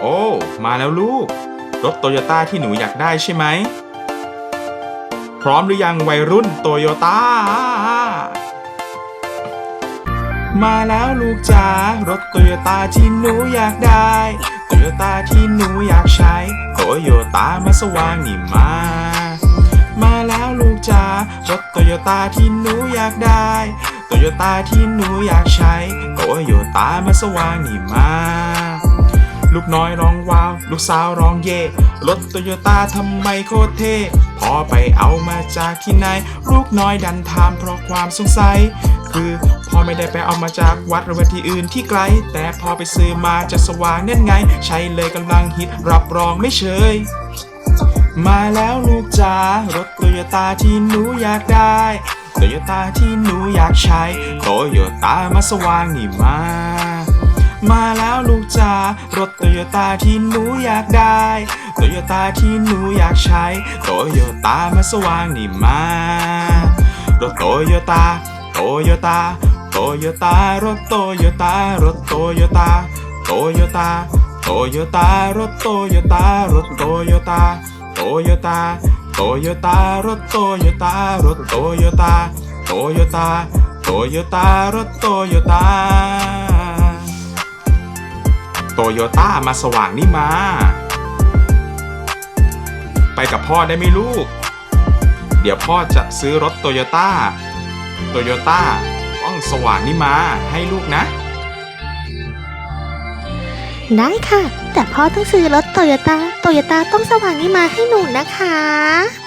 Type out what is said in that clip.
โอ้ มาแล้วลูก รถโตโยต้าที่หนูอยากได้ใช่ไหม พร้อมหรือยังวัยรุ่นโตโยต้า มาแล้วลูกจ๋ารถโตโยต้าที่หนูอยากได้โตโยต้าที่หนูอยากใช้โตโยต้ามาสว่างนี่มา มาแล้วลูกจ๋ารถโตโยต้าที่หนูอยากได้โตโยต้าที่หนูอยากใช้โตโยต้ามาสว่างนี่มา ลูกน้อยร้องว้าว ลูกสาวร้องเย่รถโตโยต้าทำไมโคตรเท่พอไปเอามาจากที่ไหน ลูกน้อยดันถามเพราะความสงสัย คือพ่อไม่ได้ไปเอามาจากวัดหรือว่าที่อื่นที่ไกล แต่พอไปซื้อมาจากสว่างนั่นไง ใช้เลยกำลังฮิตรับรองไม่เชยมาแล้วลูกจ๋ารถโตโยต้าที่หนูอยากได้โตโยต้าที่หนูอยากใช้โตโยต้ามาสว่างนี่มา มาแล้วลูกจ๋ารถโตโยต้าที่หนูอยากได้โตโยต้าที่หนูอยากใช้โตโยต้ามาสว่างนี่มารถโตโยต้าโตโยต้าโตโยต้ารถโตโยต้ารถโตโยต้าโตโยต้าโตโยต้ารถโตโยต้ารถโตโยต้าโตโยต้าโตโยต้ารถโตโยต้ารถโตโยต้าโตโยต้าโตโยต้ารถโตโยต้า โยต้ามาสว่างนี่มา ไปกับพ่อได้ไหมลูก เดี๋ยวพ่อจะซื้อรถโตโยต้าโตโยต้าต้องสว่างนี่มาให้ลูกนะ ได้ค่ะ แต่พ่อต้องซื้อรถโตโยต้าโตโยต้าต้องสว่างนี้มาให้หนูนะคะ